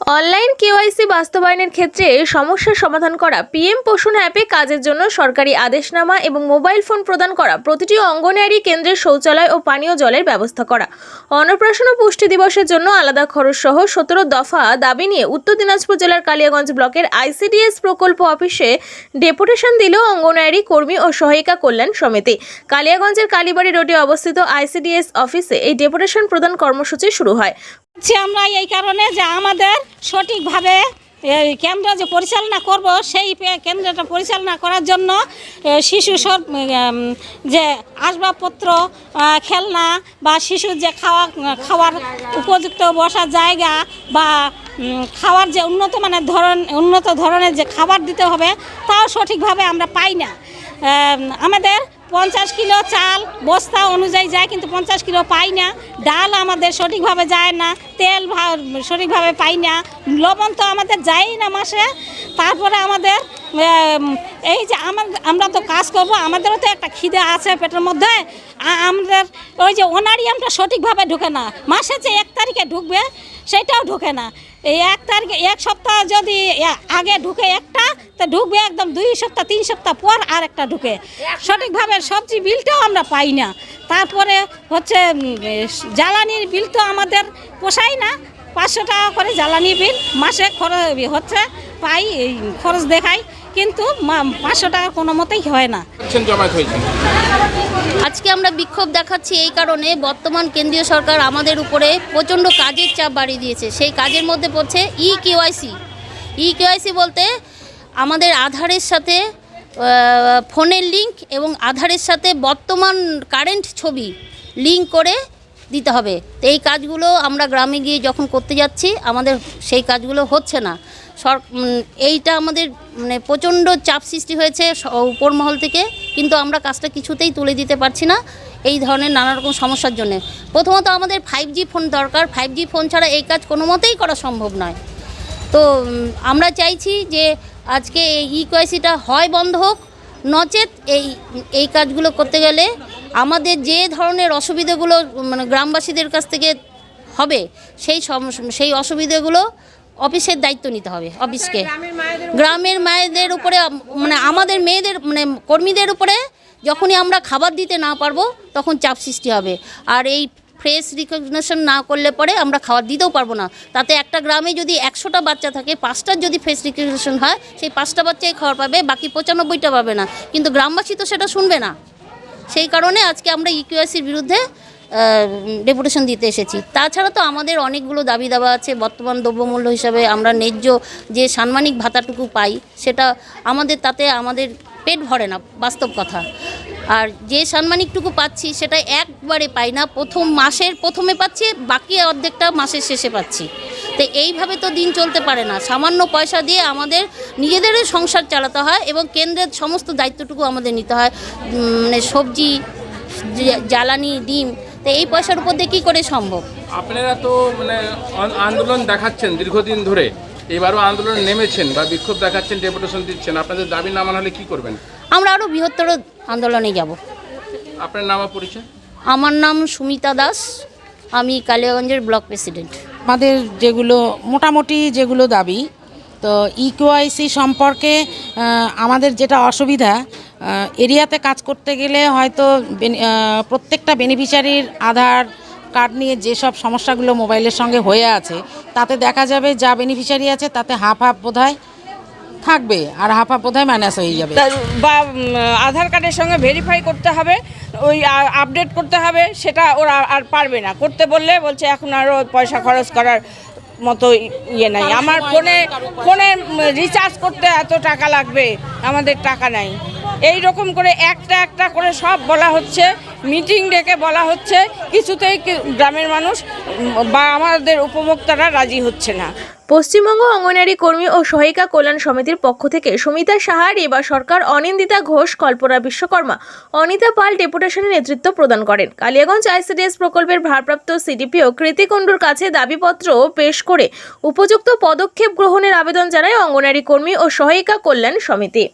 Online KYC বাস্তবায়নের ক্ষেত্রে সমস্যার সমাধান করা, পিএম পোষণ অ্যাপে কাজের জন্য সরকারি আদেশনামা এবং মোবাইল ফোন প্রদান করা, প্রতিটি অঙ্গনওয়াড়ি কেন্দ্রের শৌচালয় ও পানীয় জলের ব্যবস্থা করা। অন্নপ্রাশন ও পুষ্টি দিবসের জন্য আলাদা খরচ সহ সতেরো দফা দাবি নিয়ে উত্তর দিনাজপুর জেলার কালিয়াগঞ্জ ব্লকের আইসিডিএস প্রকল্প অফিসে ডেপুটেশন দিল অঙ্গনওয়াড়ি কর্মী ও সহায়িকা কল্যাণ সমিতি। কালিয়াগঞ্জের কালীবাড়ি রোডে অবস্থিত আইসিডিএস অফিসে এই ডেপুটেশন প্রদান কর্মসূচি শুরু হয়। হচ্ছে আমরা এই কারণে যে আমাদের সঠিকভাবে কেন্দ্র যে পরিচালনা করব, সেই কেন্দ্রটা পরিচালনা করার জন্য শিশু যে আসবাবপত্র খেলনা বা শিশুর যে খাওয়া, খাওয়ার উপযুক্ত বসার জায়গা বা খাওয়ার যে উন্নত মানের ধরন, উন্নত ধরনের যে খাবার দিতে হবে, তাও সঠিকভাবে আমরা পাই না। আমাদের পঞ্চাশ কিলো চাল, বস্তা অনুযায়ী যায়, কিন্তু পঞ্চাশ কিলো পাই না। ডাল আমাদের সঠিকভাবে যায় না, তেল সঠিকভাবে পাই না। লবণ তো আমাদের যায়ই না মাসে। তারপরে আমাদের এই যে আমার, আমরা তো কাজ করব, আমাদেরও তো একটা খিদে আছে পেটের মধ্যে। আমাদের ওই যে অনারিয়ামটা সঠিকভাবে ঢুকে না। মাসে যে এক তারিখে ঢুকবে, সেটাও ঢুকে না। এই এক তারিখে, এক সপ্তাহ যদি আগে ঢুকে একটা, তো ঢুকবে একদম দুই সপ্তাহ, তিন সপ্তাহ পর আর একটা ঢুকে। সঠিকভাবে সবজি বিলটাও আমরা পাই না। তারপরে হচ্ছে জ্বালানির বিল তো আমাদের পোষায় না। পাঁচশো টাকা করে জ্বালানি বিল মাসে খরচ হচ্ছে, পাই খরচ দেখাই কিন্তু মা- পাঁচশো টাকা কোনো মতেই হয় না। আজকে আমরা বিক্ষোভ দেখাচ্ছি এই কারণে বর্তমান কেন্দ্রীয় সরকার আমাদের উপরে প্রচণ্ড কাজের চাপ বাড়িয়ে দিয়েছে। সেই কাজের মধ্যে পড়ছে ই কেওয়াইসি ই কেওয়াইসি বলতে আমাদের আধারের সাথে ফোনের লিঙ্ক এবং আধারের সাথে বর্তমান কারেন্ট ছবি লিঙ্ক করে দিতে হবে। তো এই কাজগুলো আমরা গ্রামে গিয়ে যখন করতে যাচ্ছি আমাদের সেই কাজগুলো হচ্ছে না। সর এইটা আমাদের মানে প্রচণ্ড চাপ সৃষ্টি হয়েছে উপর মহল থেকে, কিন্তু আমরা কাজটা কিছুতেই তুলে দিতে পারছি না এই ধরনের নানা রকম সমস্যার জন্য। প্রথমত আমাদের ফাইভ ফোন দরকার ফাইভ ফোন ছাড়া এই কাজ কোনো মতেই করা সম্ভব নয়। তো আমরা চাইছি যে আজকে এই ইকোয়াইসিটা হয় বন্ধ হোক, নচেত এই এই কাজগুলো করতে গেলে আমাদের যে ধরনের অসুবিধেগুলো মানে গ্রামবাসীদের কাছ থেকে হবে, সেই সেই অসুবিধাগুলো অফিসের দায়িত্ব নিতে হবে অফিসকে গ্রামের মায়েদের উপরে মানে আমাদের মেয়েদের মানে কর্মীদের উপরে যখনই আমরা খাবার দিতে না পারব তখন চাপ সৃষ্টি হবে। আর এই ফ্রেশ রিকগনিশন না করলে পরে আমরা খাবার দিতেও পারব না। তাতে একটা গ্রামে যদি একশোটা বাচ্চা থাকে পাঁচটার যদি ফ্রেশ রিকগনিশন হয় সেই পাঁচটা বাচ্চাই খাবার পাবে বাকি পঁচানব্বইটা পাবে না। কিন্তু গ্রামবাসী তো সেটা শুনবে না। সেই কারণে আজকে আমরা ইকিউএসির বিরুদ্ধে ডেপুটেশন দিতে এসেছি। তাছাড়া তো আমাদের অনেকগুলো দাবি দাবা আছে, বর্তমান দ্রব্যমূল্য হিসাবে আমরা ন্যায্য যে সাম্মানিক ভাতাটুকু পাই, সেটা আমাদের তাতে আমাদের পেট ভরে না, বাস্তব কথা। আর যে সাম্মানিকটুকু পাচ্ছি, সেটা একবারে পাই না, প্রথম মাসের প্রথমে পাচ্ছি, বাকি অর্ধেকটা মাসের শেষে পাচ্ছি। তো এইভাবে তো দিন চলতে পারে না। সামান্য পয়সা দিয়ে আমাদের নিজেদেরই সংসার চালাতে হয় এবং কেন্দ্রের সমস্ত দায়িত্বটুকু আমাদের নিতে হয়। মানে সবজি জ্বালানি, ডিম তো এই পয়সার উপর দিয়ে কী করে সম্ভব? আপনারা তো মানে আন্দোলন দেখাচ্ছেন দীর্ঘদিন ধরে। এবারও আন্দোলনে নেমেছেন বা বিক্ষোভ দেখাচ্ছেন ডেপুটেশন দিচ্ছেন। আপনাদের দাবি না মানা হলে কি করবেন? আমরা আরও বৃহত্তর আন্দোলনে যাব। আপনার নাম পরিচয়? আমার নাম সুমিতা দাস। আমি কালিয়াগঞ্জের ব্লক প্রেসিডেন্ট। আমাদের যেগুলো মোটামুটি যেগুলো দাবি তো ইকিউআইসি সম্পর্কে আমাদের যেটা অসুবিধা এরিয়াতে কাজ করতে গেলে হয়তো বেনি- প্রত্যেকটা বেনিফিশিয়ারির আধার কার্ড নিয়ে যেসব সমস্যাগুলো মোবাইলের সঙ্গে হয়ে আছে তাতে দেখা যাবে যা বেনিফিশিয়ারি আছে তাতে হাফ হাফ বোধহয় থাকবে আর হাফ হাফ বোধহয় মাইনাস হয়ে যাবে। বা আধার কার্ডের সঙ্গে ভেরিফাই করতে হবে ওই আপডেট করতে হবে সেটা ওরা আর পারবে না। করতে বললে বলছে এখন আরও পয়সা খরচ করার মতো ইয়ে নাই। আমার ফোনে ফোনে রিচার্জ করতে এত টাকা লাগবে আমাদের টাকা নাই। এই রকম করে একটা একটা করে সব বলা হচ্ছে মিটিং ডেকে বলা হচ্ছে, কিছুতেই গ্রামের মানুষ বা আমাদের উপভোক্তারা রাজি হচ্ছে না। পশ্চিমবঙ্গ অঙ্গনারী কর্মী ও সহায়িকা কল্যাণ সমিতির পক্ষ থেকে সুমিতা সাহার এবার সরকার, অনিন্দিতা ঘোষ, কল্পনা বিশ্বকর্মা, অনিতা পাল ডেপুটেশনের নেতৃত্ব প্রদান করেন। কালিয়াগঞ্জ আইসিডিএস প্রকল্পের ভারপ্রাপ্ত সিডিপিও কৃতি কুণ্ডুর কাছে দাবিপত্র পেশ করে উপযুক্ত পদক্ষেপ গ্রহণের আবেদন জানায় অঙ্গনারী কর্মী ও সহায়িকা কল্যাণ সমিতি।